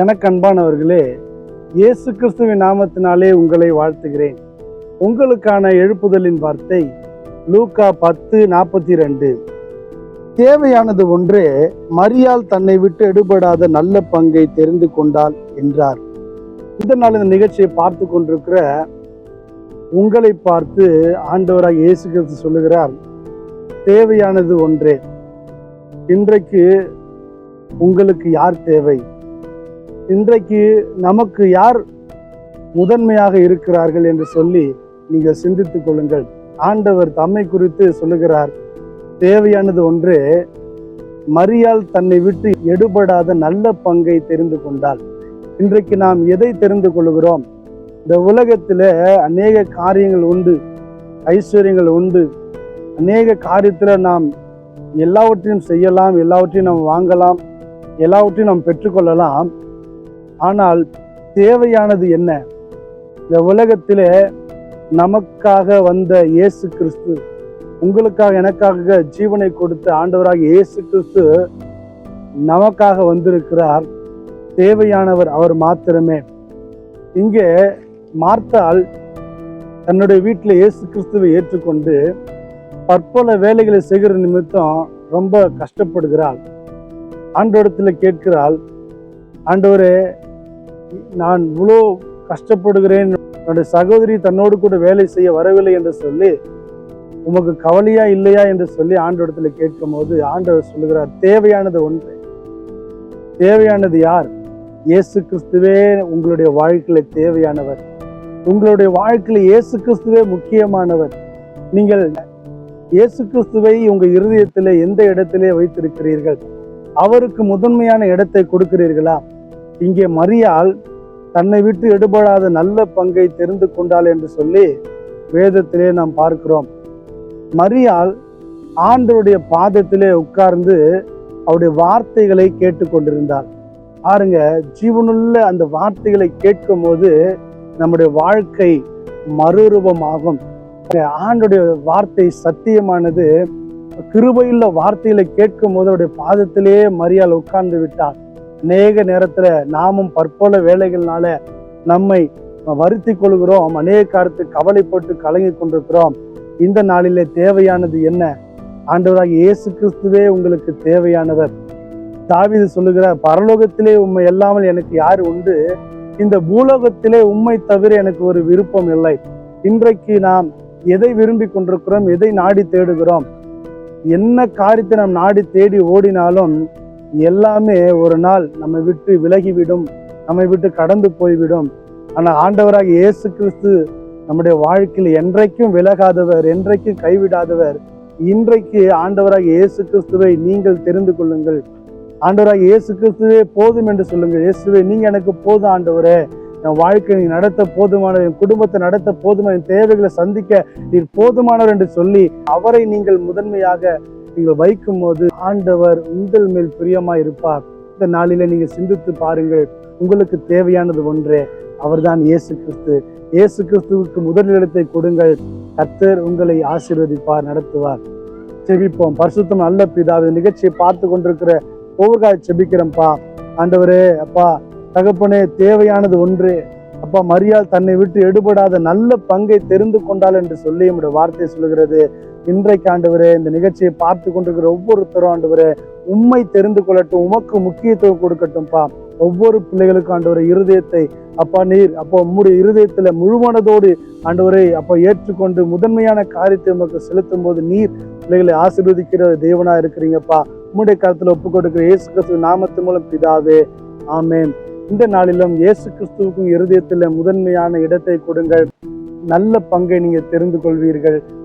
எனக்கு அன்பானவர்களே இயேசு கிறிஸ்துவின் நாமத்தினாலே உங்களை வாழ்த்துகிறேன். உங்களுக்கான எழுப்புதலின் வார்த்தை லூக்கா பத்து நாற்பத்தி ரெண்டு தேவையானது ஒன்றே மரியால் தன்னை விட்டு எடுபடாத நல்ல பங்கை தெரிந்து கொண்டாள் என்றார். இந்த நாள் இந்த நிகழ்ச்சியை பார்த்து கொண்டிருக்கிற உங்களை பார்த்து ஆண்டவராக இயேசு கிறிஸ்து சொல்லுகிறார் தேவையானது ஒன்றே. இன்றைக்கு உங்களுக்கு யார் தேவை? இன்றைக்கு நமக்கு யார் முதன்மையாக இருக்கிறார்கள் என்று சொல்லி நீங்கள் சிந்தித்துக் கொள்ளுங்கள். ஆண்டவர் தம்மை குறித்து சொல்லுகிறார் தேவையானது ஒன்று மரியால் தன்னை விட்டு எடுபடாத நல்ல பங்கை தெரிந்து கொண்டால். இன்றைக்கு நாம் எதை தெரிந்து கொள்கிறோம் இந்த உலகத்தில் அநேக காரியங்கள் உண்டு ஐஸ்வர்யங்கள் உண்டு. அநேக காரியத்தில் நாம் எல்லாவற்றையும் செய்யலாம் எல்லாவற்றையும் நாம் வாங்கலாம் எல்லாவற்றையும் நாம் பெற்றுக்கொள்ளலாம். ஆனால் தேவையானது என்ன? இந்த உலகத்திலே நமக்காக வந்த இயேசு கிறிஸ்து உங்களுக்காக எனக்காக ஜீவனை கொடுத்த ஆண்டவராக இயேசு கிறிஸ்து நமக்காக வந்திருக்கிறார். தேவையானவர் அவர் மாத்திரமே. இங்கே மார்த்தால் தன்னுடைய வீட்டில் இயேசு கிறிஸ்துவை ஏற்றுக்கொண்டு பற்பல வேலைகளை செய்கிற நிமித்தம் ரொம்ப கஷ்டப்படுகிறாள். ஆண்டோடத்தில் கேட்கிறாள் ஆண்டவரே நான் இவ்வளோ கஷ்டப்படுகிறேன். என்னுடைய சகோதரி தன்னோடு கூட வேலை செய்ய வரவில்லை என்று சொல்லி உமக்கு கவலையா இல்லையா என்று சொல்லி ஆண்டவரத்துல கேட்கும் போது ஆண்டவர் சொல்லுகிறார் தேவையானது ஒன்று. தேவையானது யார்? இயேசு கிறிஸ்துவே உங்களுடைய வாழ்க்கையில தேவையானவர். உங்களுடைய வாழ்க்கையில இயேசு கிறிஸ்துவே முக்கியமானவர். நீங்கள் இயேசு கிறிஸ்துவை உங்க இருதயத்திலே எந்த இடத்திலே வைத்திருக்கிறீர்கள்? அவருக்கு முதன்மையான இடத்தை கொடுக்கிறீர்களா? இங்கே மரியாள் தன்னை விட்டு எடுபடாத நல்ல பங்கை தெரிந்து கொண்டாள் என்று சொல்லி வேதத்திலே நாம் பார்க்கிறோம். மரியாள் ஆண்டருடைய பாதத்திலே உட்கார்ந்து அவருடைய வார்த்தைகளை கேட்டுக்கொண்டிருந்தார் பாருங்க ஜீவனுள்ள அந்த வார்த்தைகளை கேட்கும் போது நம்முடைய வாழ்க்கை மறுரூபமாகும். ஆண்டுடைய வார்த்தை சத்தியமானது கிருபையுள்ள வார்த்தைகளை கேட்கும் போது அவருடைய பாதத்திலேயே மரியாள் உட்கார்ந்து விட்டார். அநேக நேரத்தில் நாமும் பற்பல வேலைகள்னால நம்மை வருத்தி கொள்கிறோம். அநேக காரத்து கவலைப்பட்டு கலங்கி கொண்டிருக்கிறோம். இந்த நாளிலே தேவையானது என்ன? ஆண்டவராக இயேசு கிறிஸ்துவே உங்களுக்கு தேவையானவர். தாவிது சொல்லுகிறார் பரலோகத்திலே உண்மை இல்லாமல் எனக்கு யார் உண்டு? இந்த பூலோகத்திலே உண்மை தவிர எனக்கு ஒரு விருப்பம் இல்லை. இன்றைக்கு நாம் எதை விரும்பி கொண்டிருக்கிறோம்? எதை நாடி தேடுகிறோம்? என்ன காரியத்தை நாம் நாடி தேடி ஓடினாலும் எல்லாமே ஒரு நாள் நம்மை விட்டு விலகிவிடும் நம்மை விட்டு கடந்து போய்விடும். ஆனால் ஆண்டவராக இயேசு கிறிஸ்து நம்முடைய வாழ்க்கையில் என்றைக்கும் விலகாதவர் என்றைக்கும் கைவிடாதவர். இன்றைக்கு ஆண்டவராக இயேசு கிறிஸ்துவை நீங்கள் தெரிந்து கொள்ளுங்கள். ஆண்டவராக இயேசு கிறிஸ்துவே போதும் என்று சொல்லுங்கள். இயேசுவே நீங்கள் எனக்கு போதும் ஆண்டவரே. என் வாழ்க்கை நீ நடத்த போதுமானவர் என் குடும்பத்தை நடத்த போதுமான என் தேவைகளை சந்திக்க நீர் போதுமானவர் என்று சொல்லி அவரை நீங்கள் முதன்மையாக நீங்கள் வைக்கும் போது ஆண்டவர் உங்கள் மேல் பிரியமா இருப்பார். இந்த நாளில நீங்க சிந்தித்து பாருங்கள் உங்களுக்கு தேவையானது ஒன்றே அவர்தான் இயேசு கிறிஸ்து. இயேசு கிறிஸ்துவுக்கு முதலிடத்தை கொடுங்கள் கர்த்தர் உங்களை ஆசீர்வதிப்பார் நடத்துவார். செபிப்போம் பரிசுத்தம் நல்ல பிதா நிகழ்ச்சியை பார்த்து கொண்டிருக்கிற ஒவ்வொரு செபிக்கிறோம்ப்பா ஆண்டவரே அப்பா தகப்பனே தேவையானது ஒன்று. அப்பா மரியாள் தன்னை விட்டு எடுபடாத நல்ல பங்கை தெரிந்து கொண்டாள் என்று சொல்லி நம்முடைய வார்த்தை சொல்லுகிறது. இன்றைக்கு ஆண்டவரே இந்த நிகழ்ச்சியை பார்த்து கொண்டிருக்கிற ஒவ்வொருத்தரும் ஆண்டவரே உண்மை தெரிந்து கொள்ளட்டும் உமக்கு முக்கியத்துவம் கொடுக்கட்டும்ப்பா ஒவ்வொரு பிள்ளைகளுக்கும் ஆண்டவரை இருதயத்தை அப்பா நீர் அப்போ உம்முடைய இருதயத்துல முழுமனதோடு ஆண்டவரை அப்போ ஏற்றுக்கொண்டு முதன்மையான காரியத்தை உமக்கு செலுத்தும் போது நீர் பிள்ளைகளை ஆசீர்வதிக்கிற தேவனா இருக்கிறீங்கப்பா. உம்முடைய கருத்தில் ஒப்பு கொடுக்கிற இயேசு கிறிஸ்துவ நாமத்து மூலம் பிதாவே ஆமேன். இந்த நாளிலும் இயேசு கிறிஸ்துவுக்கும் இருதயத்துல முதன்மையான இடத்தை கொடுங்கள். நல்ல பங்கை நீங்கள் தெரிந்து கொள்வீர்கள்.